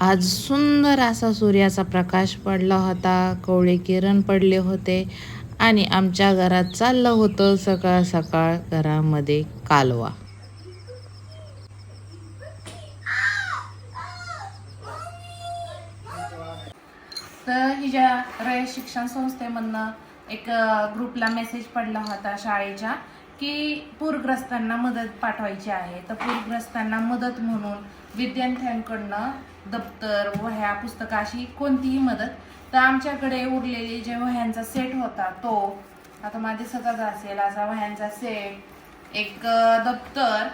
आज सुंदर असा सूर्याचा प्रकाश पडला होता कोवळे किरण पडले होते आणि आमच्या घरात चाललं होतं सकाळ सकाळ घरामध्ये कालवा. तर हिच्या रय शिक्षण संस्थेमधनं एक ग्रुपला मेसेज पडला होता शाळेच्या. की पूरग्रस्तांना मदत पाठवायची आहे तर पूरग्रस्तांना मदत म्हणून विद्यार्थ्यांकडनं दप्तर वह्या पुस्तकं अशी कोणतीही मदत. तर आमच्याकडे उरलेले जे वह्यांचा सेट होता तो आता माझे सगळं असेल असा वह्यांचा सेट एक दप्तर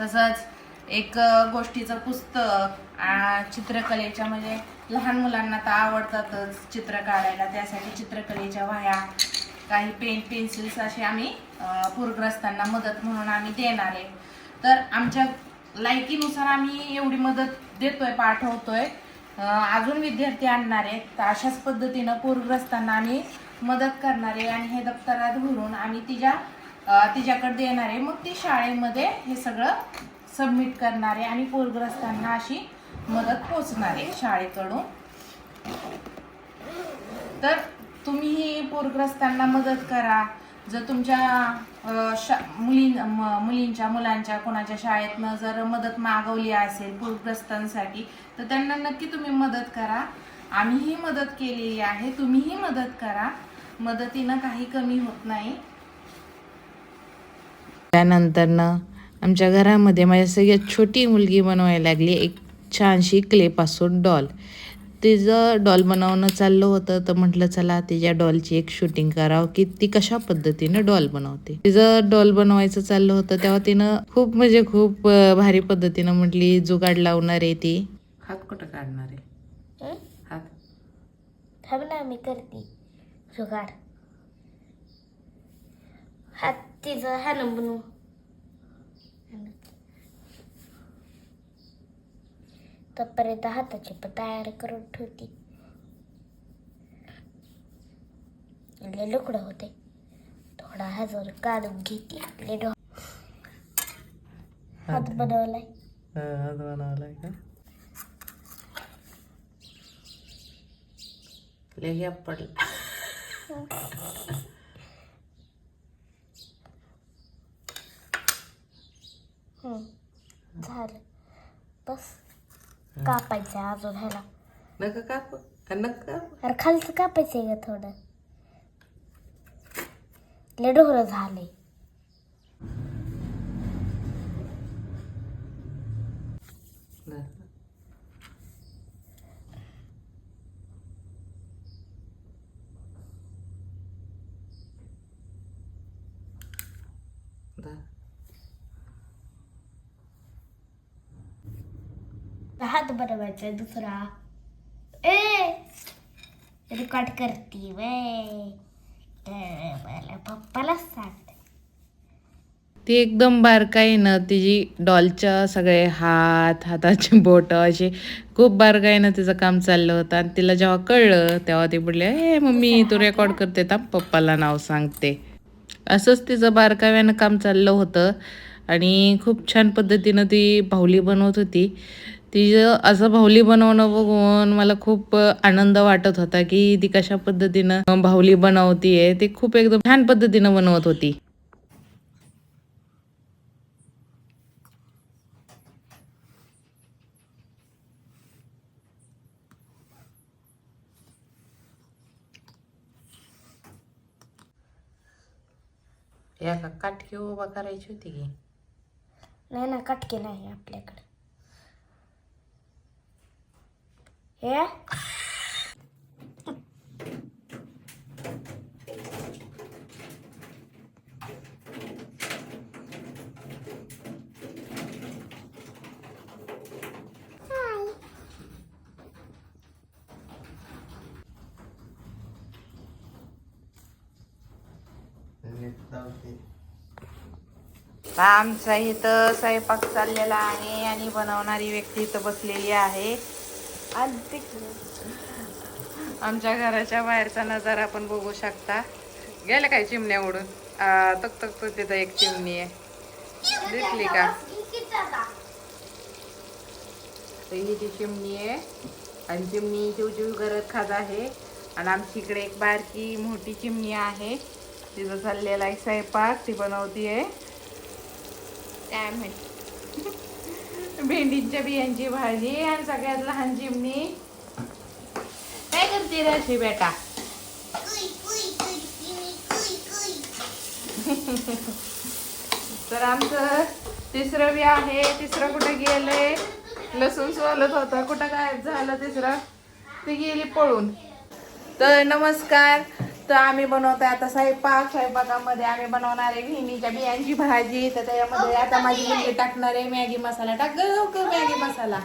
तसंच एक गोष्टीचं पुस्तक चित्रकलेच्या म्हणजे लहान मुलांना तर आवडतातच चित्र काढायला त्यासाठी चित्रकलेच्या वह्या काही पेन पेन्सिल्स असे आम्ही पूरग्रस्तांना मदत म्हणून आम्ही देणार आहे. तर आमच्या लायकीनुसार आम्ही एवढी मदत देतोय पाठवतोय. अजून विद्यार्थी आणणार आहेत. तर अशाच पद्धतीनं पूरग्रस्तांना आम्ही मदत करणार आहे आणि हे दप्तरात भरून आम्ही तिच्या तिच्याकडे देणार आहे. मग ती शाळेमध्ये हे सगळं सबमिट करणार आहे आणि पूरग्रस्तांना अशी मदत पोचणार आहे शाळेकडून. तर तुम्हीही पूरग्रस्तांना मदत करा. जर तुमच्या शा मुली मुलींच्या मुलांच्या कोणाच्या शाळेतनं जर मदत मागवली असेल पूरग्रस्तांसाठी तर त्यांना नक्की तुम्ही मदत करा. आम्हीही मदत केलेली आहे तुम्हीही मदत करा. मदतीनं काही कमी होत नाही. त्यानंतरनं आमच्या घरामध्ये माझ्या सगळ्यात छोटी मुलगी बनवायला लागली एक छानशी क्लेपासून डॉल तिचं डॉल बनवणं चाललं होतं तर म्हटलं चला तिच्या डॉलची एक शूटिंग करावं. की ती कशा पद्धतीनं डॉल बनवते. तिचं डॉल बनवायचं चाललं होतं तेव्हा तिनं खूप म्हणजे खूप भारी पद्धतीनं म्हटली जुगाड लावणार आहे ती. हात कुठं काढणार आहे? हं? हात. थांब ना मी करते. जुगाड. हात तिचं हाणं बनवू. तोपर्यंत हाताची पण तयारी करून ठेवते. लय लुकडं होते. थोडा हजार काढून घेते लय डो- हात बनवलाय. हात बनवलाय का? लय गॅप पडला. झालं. बस. कापायचं अजून ह्याला. नका काप. नका काप. अरे खालचं कापायचं आहे का थोडं. लय डोहरं झाले हात बनवायचा दुसरा. ए! रेकॉर्ड करते वे मला सांगते ती एकदम बारकाईनं तिची डॉलच्या सगळे हात हाताचे बोट असे खूप बारकाईनं तिचं काम चाललं होतं. आणि तिला जेव्हा कळलं तेव्हा ती बोलली ए मम्मी तू रेकॉर्ड करते तर पप्पाला नाव सांगते. असंच तिचं बारकाव्यानं काम चाललं होतं. आणि खूप छान पद्धतीनं ती बाहुली बनवत होती. तिचं असं बाहुली बनवणं बघून मला खूप आनंद वाटत होता की ती कशा पद्धतीनं बाहुली बनवतीये. ती खूप एकदम छान पद्धतीनं बनवत होती. या का काटकी उभा करायची होती की? नाही ना कटके नाही आपल्याकडे. हे आमचा इथं स्वयंपाक चाललेला आहे आणि बनवणारी व्यक्ती इथं बसलेली आहे. आमच्या घराच्या बाहेरचा नजारा आपण बघू शकता. गेल्या काय चिमण्या उडून तक तक तिथं एक चिमणी आहे. दिसली का? ही चिमणी आहे. आणि चिमणी चिवचिव करत खात आहे. आणि आमची इकडे एक बारकी मोठी चिमणी आहे. तिचं चाललेला आहे स्वयंपाक. ती बनवतीये. काय माहिती? भेंडीच्या बियांची भाजी आणि सगळ्यात लहान चिमणी. काय करते रे बेटा? तर आमचं तिसरं बी आहे. तिसरं कुठं गेलंय? लसूण सोलत होतं. कुठं काय झालं तिसरं? ती गेली पळून. तर नमस्कार. तर आम्ही बनवतोय आता स्वयंपाक. स्वयंपाकामध्ये आम्ही बनवणार आहे भेंडीच्या बियांची भाजी. तर त्याच्यामध्ये आता माझी मुलगी टाकणार आहे मॅगी मसाला. टाक मॅगी मसाला.